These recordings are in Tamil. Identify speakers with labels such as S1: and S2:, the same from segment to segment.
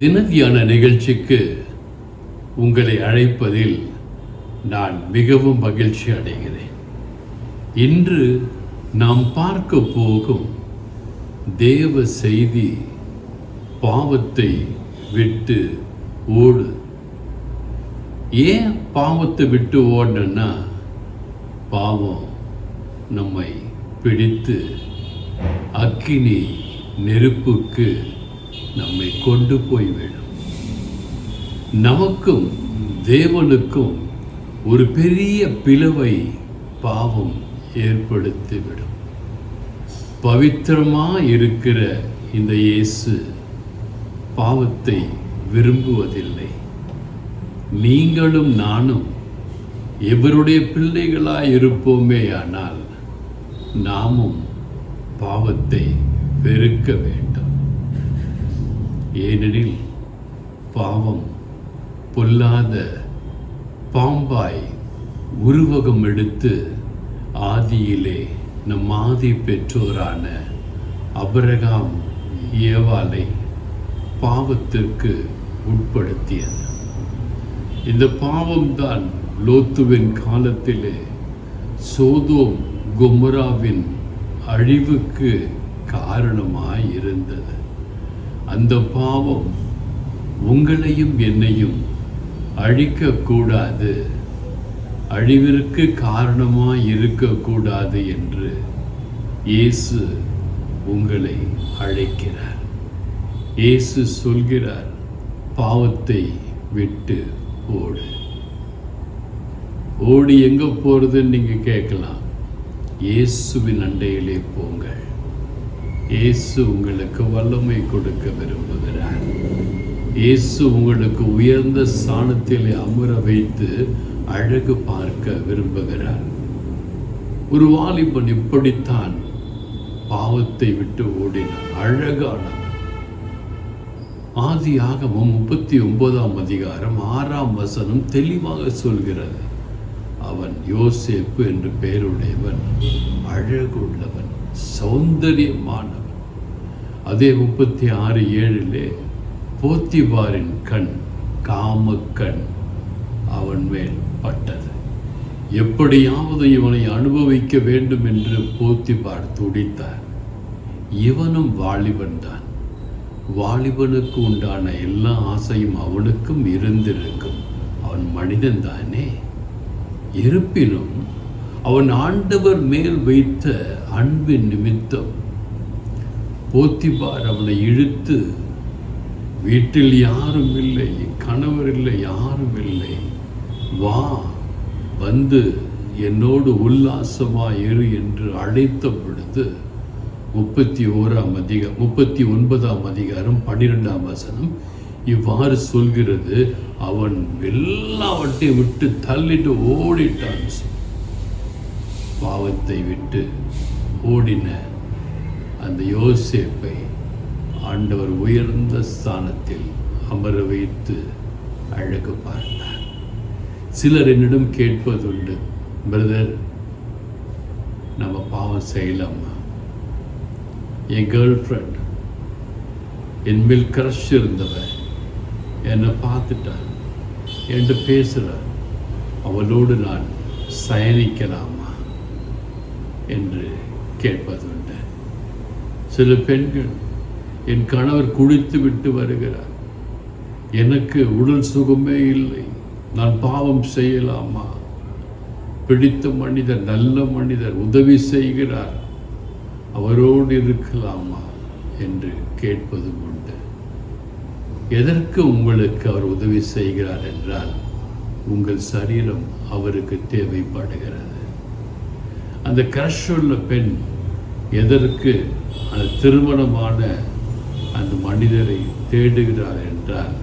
S1: தினத்தியான நிகழ்ச்சிக்கு உங்களை அழைப்பதில் நான் மிகவும் மகிழ்ச்சி அடைகிறேன். இன்று நாம் பார்க்க போகும் தேவ செய்தி பாவத்தை விட்டு ஓடு. ஏன் பாவத்தை விட்டு ஓடணும்னா பாவம் நம்மை பிடித்து அக்கினி நெருப்புக்கு நம்மை கொண்டு போய்விடும் நமக்கும் தேவனுக்கும் ஒரு பெரிய பிளவை பாவம் ஏற்படுத்திவிடும். பவித்திரமா இருக்கிற இந்த இயேசு பாவத்தை விரும்புவதில்லை. நீங்களும் நானும் எவருடைய பிள்ளைகளாக இருப்போமே ஆனால் நாமும் பாவத்தை வெறுக்க வேண்டும். ஏனெனில் பாவம் பொல்லாத பாம்பாய் உருவகம் எடுத்து ஆதியிலே நம் ஆதி பெற்றோரான அபரகாம் ஏவாலை பாவத்திற்கு உட்படுத்தியது. இந்த பாவம்தான் லோத்துவின் காலத்திலே சோதோம் குமராவின் அழிவுக்கு காரணமாய் இருந்தது அந்த பாவம் உங்களையும் என்னையும் அழிக்கக்கூடாது. அழிவிற்கு காரணமாக இருக்கக்கூடாது என்று இயேசு உங்களை அழைக்கிறார். இயேசு சொல்கிறார் பாவத்தை விட்டு ஓடு. ஓடி எங்கே போகிறதுன்னு நீங்கள் கேட்கலாம். இயேசுவின் அண்டையிலே போங்கள். இயேசு உங்களுக்கு வல்லமை கொடுக்க விரும்புகிறார். இயேசு உங்களுக்கு உயர்ந்த ஸ்தானத்தில் அமர வைத்து அழகு பார்க்க விரும்புகிறார். ஒரு வாலிபன் இப்படித்தான் பாவத்தை விட்டு ஓடினான். அழகானவன். ஆதி முப்பத்தி ஒன்பதாம் அதிகாரம் ஆறாம் வசனம் தெளிவாக சொல்கிறது. அவன் யோசேப்பு என்று பெயருடையவன் அழகுள்ளவன் சௌந்தரியமானவன். அதே முப்பத்தி ஆறு ஏழிலே போத்திபாரின் கண் காமக்கண் அவன் மேல் பட்டது. எப்படியாவது இவனை அனுபவிக்க வேண்டும் என்று போத்திபார் துடித்தார். இவனும் வாலிபன் தான். வாலிபனுக்கு உண்டான எல்லா ஆசையும் அவனுக்கும் இருந்திருக்கும். அவன் மனிதன் தானே? இருப்பினும் அவன் ஆண்டவர் மேல் வைத்த அன்பின் நிமித்தம் போத்திபார் அவனை இழுத்து வீட்டில் யாரும் இல்லை கணவர் இல்லை யாரும் இல்லை. வா வந்து என்னோடு உல்லாசமா இரு என்று அழைத்த பொழுது முப்பத்தி ஓராம் அதிக முப்பத்தி ஒன்பதாம் அதிகாரம் பன்னிரெண்டாம் வசனம் இவ்வாறு சொல்கிறது அவன் எல்லாவற்றையும் விட்டு தள்ளிட்டு ஓடிட்டான். பாவத்தை விட்டு ஓடின அந்த யோசிப்பை ஆண்டவர் உயர்ந்த ஸ்தானத்தில் அமர வைத்து அழகு பார்த்தார். சிலர் என்னிடம் கேட்பதுண்டு பிரதர் நம்ம பாவம் செய்யலாமா? என் கேர்ள் ஃப்ரெண்ட் என் மேல் க்ரஷ் இருந்தவன் என்னை பார்த்துட்டா என்கிட்ட பேசுகிறார். அவளோடு நான் சயனிக்கலாமா? என்று கேட்பதுண்டு. சில பெண்கள் என் கணவர் குடித்து விட்டு வருகிறார். எனக்கு உடல் சுகமே இல்லை. நான் பாவம் செய்யலாமா? பிடித்த மனிதர் நல்ல மனிதர் உதவி செய்கிறார். அவரோடு இருக்கலாமா என்று கேட்பதும் உண்டு. எதற்கு உங்களுக்கு அவர் உதவி செய்கிறார் என்றால் உங்கள் சரீரம் அவருக்கு தேவைப்படுகிறது. அந்த கிரஷ் உள்ள பெண் எதற்கு அந்த திருமணமான அந்த மனிதரை தேடுகிறார் என்றால்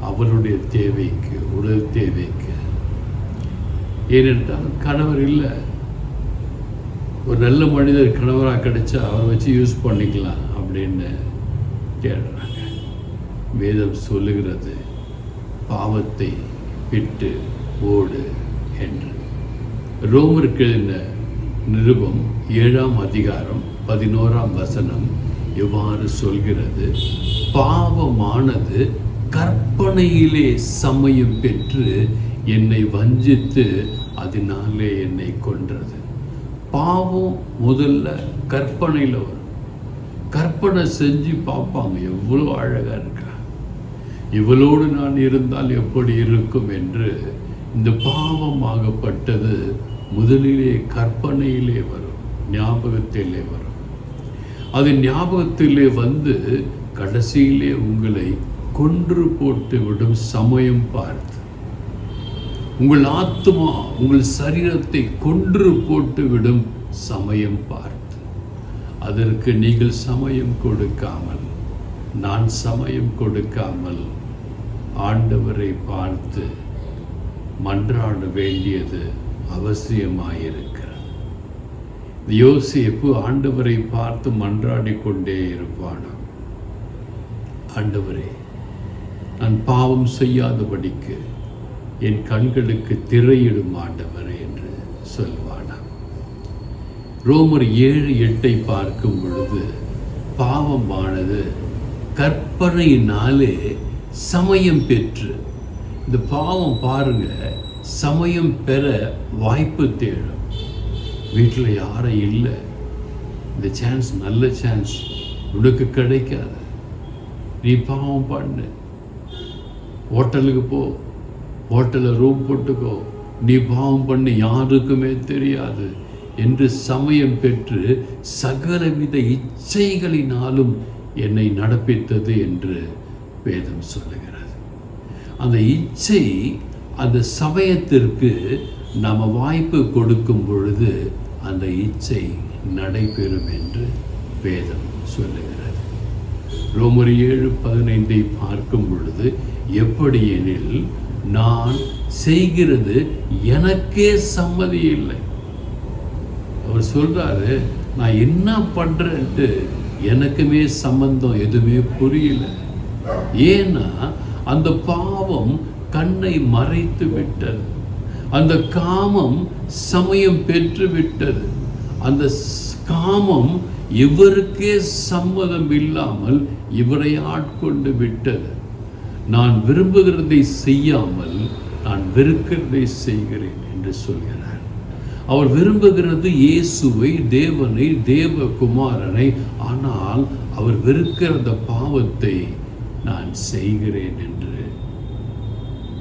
S1: அவருடைய தேவைக்கு உடல் தேவைக்கு. ஏனென்றால் கணவர் இல்லை. ஒரு நல்ல மனிதர் கணவராக கிடைச்சா அவரை வச்சு யூஸ் பண்ணிக்கலாம் அப்படின்னு தேடுறாங்க. வேதம் சொல்லுகிறது பாவத்தை விட்டு ஓடு என்று. ரோமருக்கு என்ன நிருபம் ஏழாம் அதிகாரம் பதினோராம் வசனம் எவ்வாறு சொல்கிறது? பாவமானது கற்பனையிலே சமயம் பெற்று என்னை வஞ்சித்து அதனாலே என்னை கொன்றது. பாவம் முதல்ல கற்பனையில் வரும். கற்பனை செஞ்சு பார்ப்பாங்க எவ்வளோ அழகாக இருக்கா. இவளோடு நான் இருந்தால் எப்படி இருக்கும் என்று இந்த பாவமாகப்பட்டது முதலிலே கற்பனையிலே வரும் ஞாபகத்திலே வரும். அது ஞாபகத்திலே வந்து கடைசியிலே உங்களை கொன்று போட்டு விடும் சமயம் பார்த்து உங்கள் ஆத்மா உங்கள் சரீரத்தை கொன்று போட்டு விடும் சமயம் பார்த்து அதற்கு நீங்கள் சமயம் கொடுக்காமல் நான் சமயம் கொடுக்காமல் ஆண்டவரை பார்த்து மன்றாட வேண்டியது அவசியமாயிருக்கிறது. யோசிப்பு ஆண்டவரை பார்த்து மன்றாடி கொண்டே இருப்பானா? ஆண்டவரே நான் பாவம் செய்யாதபடிக்கு என் கண்களுக்கு திரையிடும் ஆண்டவரே என்று சொல்வானா? ரோமர் ஏழு எட்டை பார்க்கும் பொழுது பாவமானது கற்பனையினாலே சமயம் பெற்று இந்த பாவம் பாருங்க சமயம் பெற வாய்ப்பு தேடும். வீட்டில் யாரும் இல்லை. இந்த சான்ஸ் நல்ல சான்ஸ் உனக்கு கிடைக்காது. நீ பாவம் பண்ணு. ஹோட்டலுக்கு போ. ஹோட்டலில் ரூம் போட்டுக்கோ. நீ பாவம் பண்ணு யாருக்குமே தெரியாது என்று சமயம் பெற்று சகலவித இச்சைகளினாலும் என்னை நடப்பித்தது என்று வேதம் சொல்லுகிறது. அந்த இச்சை அந்த சமயத்திற்கு நம்ம வாய்ப்பு கொடுக்கும் பொழுது அந்த இச்சை நடைபெறும் என்று வேதம் சொல்லுகிறது. ரோமர் ஏழு பதினைந்தை பார்க்கும் பொழுது எப்படி எனில் நான் செய்கிறது எனக்கே சம்மதி இல்லை. அவர் சொல்றாரு நான் என்ன பண்றேன்ட்டு எனக்குமே சம்பந்தம் எதுவுமே புரியல. ஏன்னா அந்த பாவம் கண்ணை மறைத்து விட்டது. அந்த காமம் சமயம் பெற்று விட்டது. அந்த காமம் இவருக்கே சம்மதம் இல்லாமல் இவரை ஆட்கொண்டு விட்டது. நான் விரும்புகிறதை செய்யாமல் நான் வெறுக்கிறதை செய்கிறேன் என்று சொல்கிறார். அவர் விரும்புகிறது இயேசுவை தேவனை தேவகுமாரனை. ஆனால் அவர் வெறுக்கிற பாவத்தை நான் செய்கிறேன் என்று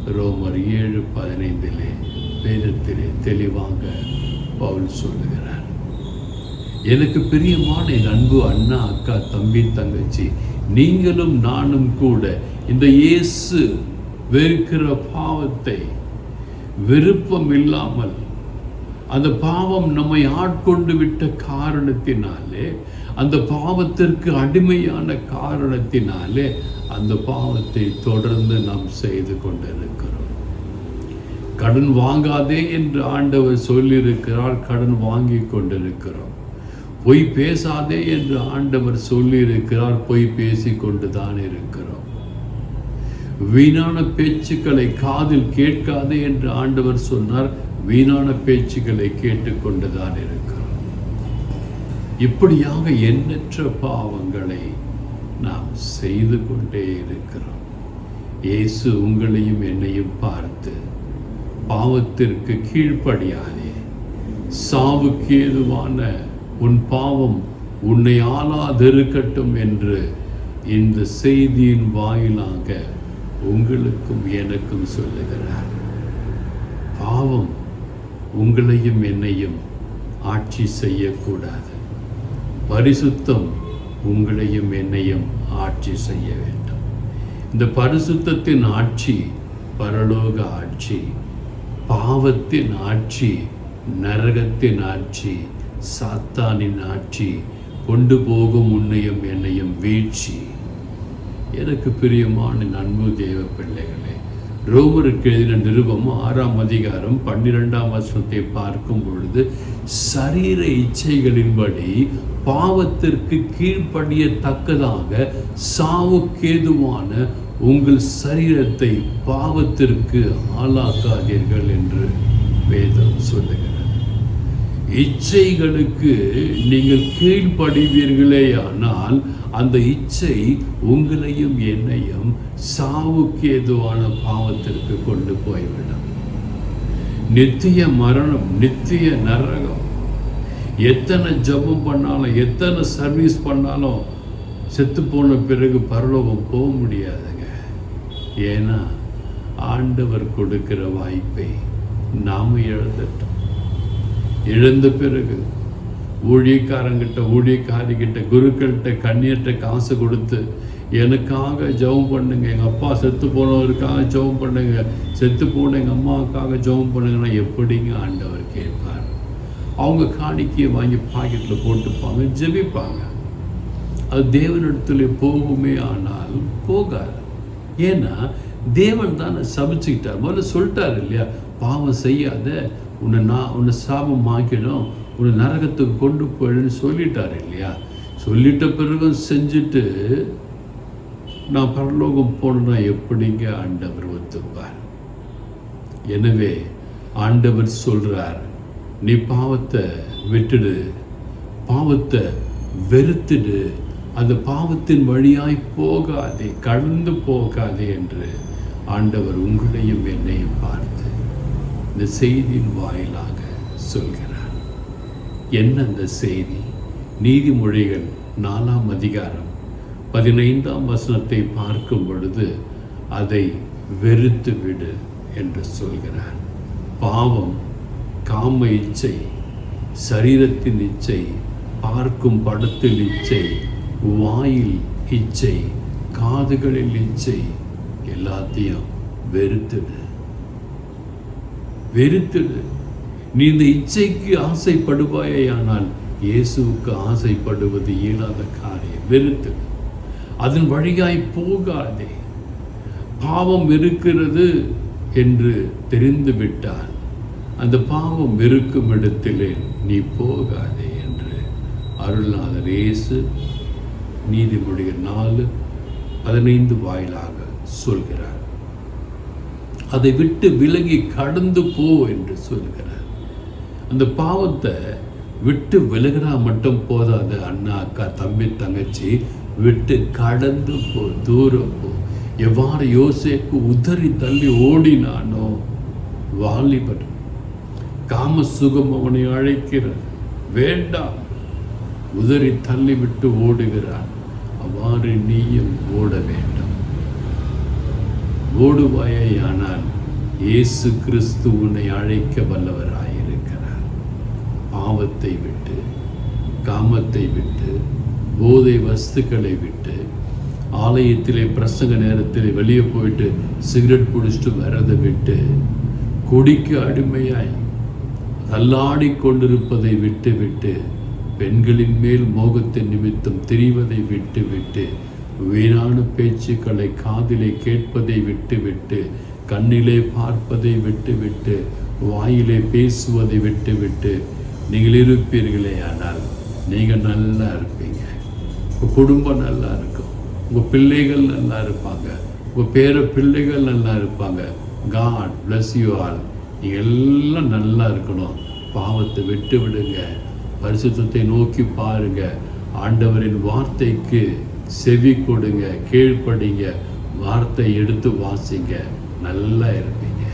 S1: ரோமர் ஏழு பதினைந்திலே வேதத்திலே தெளிவாக பவுல் சொல்லுகிறார். எனக்கு பிரியமான என் அன்பு அண்ணா அக்கா தம்பி தங்கச்சி நீங்களும் நானும் கூட இந்த இயேசு வெறுக்கிற பாவத்தை விருப்பம் இல்லாமல் அந்த பாவம் நம்மை ஆட்கொண்டு விட்ட காரணத்தினாலே அந்த பாவத்திற்கு அடிமையான காரணத்தினாலே அந்த பாவத்தை தொடர்ந்து நாம் செய்து கொண்டிருக்கிறோம். கடன் வாங்காதே என்று ஆண்டவர் சொல்லியிருக்கிறார் கடன் வாங்கி கொண்டிருக்கிறோம். பொய் பேசாதே என்று ஆண்டவர் சொல்லியிருக்கிறார் பொய் பேசி கொண்டு தான் இருக்கிறோம். வீணான பேச்சுக்களை காதில் கேட்காதே என்று ஆண்டவர் சொன்னார் வீணான பேச்சுக்களை கேட்டுக்கொண்டு தான் இருக்கிறோம். இப்படியாக எண்ணற்ற பாவங்களை நாம் செய்து கொண்டே இருக்கிறோம். இயேசு உங்களையும் என்னையும் பார்த்து பாவத்திற்கு கீழ்ப்படியாதே சாவுக்கு ஏதுவான உன் பாவம் உன்னை ஆளாதிருக்கட்டும் என்று இந்த செய்தியின் வாயிலாக உங்களுக்கும் எனக்கும் சொல்லுகிறார். பாவம் உங்களையும் என்னையும் ஆட்சி செய்யக்கூடாது. பரிசுத்தம் உங்களையும் என்னையும் ஆட்சி செய்ய வேண்டும். இந்த பரிசுத்தத்தின் ஆட்சி பரலோக ஆட்சி பாவத்தின் ஆட்சி நரகத்தின் ஆட்சி சாத்தானின் ஆட்சி கொண்டு போகும் உன்னையும் என்னையும் வீழ்ச்சி. எனக்கு பிரியமான என் அன்பு தேவ பிள்ளைகளே ரோமருக்கு எழுதின நிருபம் ஆறாம் அதிகாரம் பன்னிரெண்டாம் வசனத்தை பார்க்கும் பொழுது சரீர இச்சைகளின்படி பாவத்திற்கு கீழ்ப்படியத்தக்கதாக சாவுக்கேதுவான உங்கள் சரீரத்தை பாவத்திற்கு ஆளாக்காதீர்கள் என்று வேதம் சொல்லுகிறது. இச்சைகளுக்கு நீங்கள் கீழ்ப்படிவீர்களே ஆனால் அந்த இச்சை உங்களையும் என்னையும் சாவுக்கு ஏதுவான பாவத்திற்கு கொண்டு போய்விடும். நித்திய மரணம் நித்திய நரகம். எத்தனை ஜெபம் பண்ணாலும் எத்தனை சர்வீஸ் பண்ணாலும் செத்து போன பிறகு பரலோகம் போக முடியாதுங்க. ஏன்னா ஆண்டவர் கொடுக்கிற வாய்ப்பை நாம் இழந்துட்டோம். இழந்த பிறகு ஊழியக்காரங்கிட்ட ஊழியக்காரிக்கிட்ட குருக்கள்கிட்ட கண்ணியர்கிட்ட காசு கொடுத்து எனக்காக ஜெபம் பண்ணுங்க. எங்கள் அப்பா செத்து போனவருக்காக ஜெபம் பண்ணுங்க. செத்து போன எங்கள் அம்மாவுக்காக ஜெபம் பண்ணுங்கன்னா எப்படிங்க ஆண்டவர் கேட்பார்? அவங்க காணிக்கையை வாங்கி பாக்கெட்டில் போட்டுப்பாங்க ஜெபிப்பாங்க. அது தேவனிடத்துல போகுமே ஆனால் போகாது. ஏன்னா தேவன் தானே சபிச்சுக்கிட்டார். முதல்ல சொல்லிட்டார் இல்லையா பாவம் செய்யாத உன்னை நான் உன்னை சாபம் ஆக்கிடும் உன்னை நரகத்துக்கு கொண்டு போயிடுன்னு சொல்லிட்டார் இல்லையா? சொல்லிட்ட பிறகும் செஞ்சுட்டு நான் பரலோகம் போனா எப்படிங்க ஆண்டவர் ஒத்துப்பார்? எனவே ஆண்டவர் சொல்றார் நீ பாவத்தை விட்டுடு பாவத்தை வெறுத்துடு அந்த பாவத்தின் வழியாய் போகாதே கடந்து போகாதே என்று ஆண்டவர் உங்களையும் என்னையும் பார்த்து இந்த செய்தியின் வாயிலாக சொல்கிறார். என்ன அந்த செய்தி? நீதிமொழிகள் நாலாம் அதிகாரம் பதினைந்தாம் வசனத்தை பார்க்கும் பொழுது அதை வெறுத்து விடு என்று சொல்கிறார். பாவம் காம இச்சை சரீரத்தின் இச்சை பார்க்கும் படத்தில் இச்சை வாயில் இச்சை காதுகளில் இச்சை எல்லாத்தையும் வெறுத்துடு. வெறுத்துடு. நீ இந்த இச்சைக்கு ஆசைப்படுவாயானால் இயேசுவுக்கு ஆசைப்படுவது இயலாத காரியம். வெறுத்துடு. அதன் வழியாய் போகாதே. பாவம் இருக்கிறது என்று தெரிந்து விட்டால் அந்த பாவம் இருக்கும் இடத்திலே நீ போகாதே என்று அருள்நாதர் இயேசு நீதிமொழிய நாலு பதினைந்து வாயிலாக சொல்கிறார். அதை விட்டு விலகி கடந்து போ என்று சொல்கிறார். அந்த பாவத்தை விட்டு விலகினா மட்டும் போதாது அண்ணா அக்கா தம்பி தங்கச்சி விட்டு கடந்து போ தூரம் போ. எவ்வாறு யோசேப்பு உதறி தள்ளி ஓடினானோ வாலிபன் காம சுகம் அவனை அழைக்கிற வேண்டாம் உதறி தள்ளி விட்டு ஓடுகிறான். அவ்வாறு நீயும் ஓட வேண்டும். ஓடுவாயானால் இயேசு கிறிஸ்து உன்னை அழைக்க வல்லவராயிருக்கிறார். பாவத்தை விட்டு காமத்தை விட்டு போதை வஸ்துக்களை விட்டு ஆலயத்திலே பிரசங்க நேரத்தில் வெளியே போயிட்டு சிகரெட் குடிச்சிட்டு வரதை விட்டு குடிக்கு அடிமையாய் தள்ளாடி கொண்டிருப்பதை விட்டு விட்டு பெண்களின் மேல் மோகத்தின் நிமித்தம் தெரிவதை விட்டு விட்டு வீணான பேச்சுக்களை காதிலே கேட்பதை விட்டு விட்டு கண்ணிலே பார்ப்பதை விட்டு விட்டு வாயிலே பேசுவதை விட்டு விட்டு நீங்கள் இருப்பீர்களே ஆனால் நீங்கள் நல்லா இருப்பீங்க. உங்கள் குடும்பம் நல்லா இருக்கும். உங்கள் பிள்ளைகள் நல்லா இருப்பாங்க. உங்கள் பேர பிள்ளைகள் நல்லா இருப்பாங்க. காட் பிளஸ் யூ ஆல் நீங்கள் எல்லாம் நல்லா இருக்கணும். பாவத்தை விட்டு விடுங்க. பரிசுத்தத்தை நோக்கி பாருங்க. ஆண்டவரின் வார்த்தைக்கு செவி கொடுங்க. கீழ்ப்படிங்க. வார்த்தை எடுத்து வாசிங்க. நல்லா இருப்பீங்க.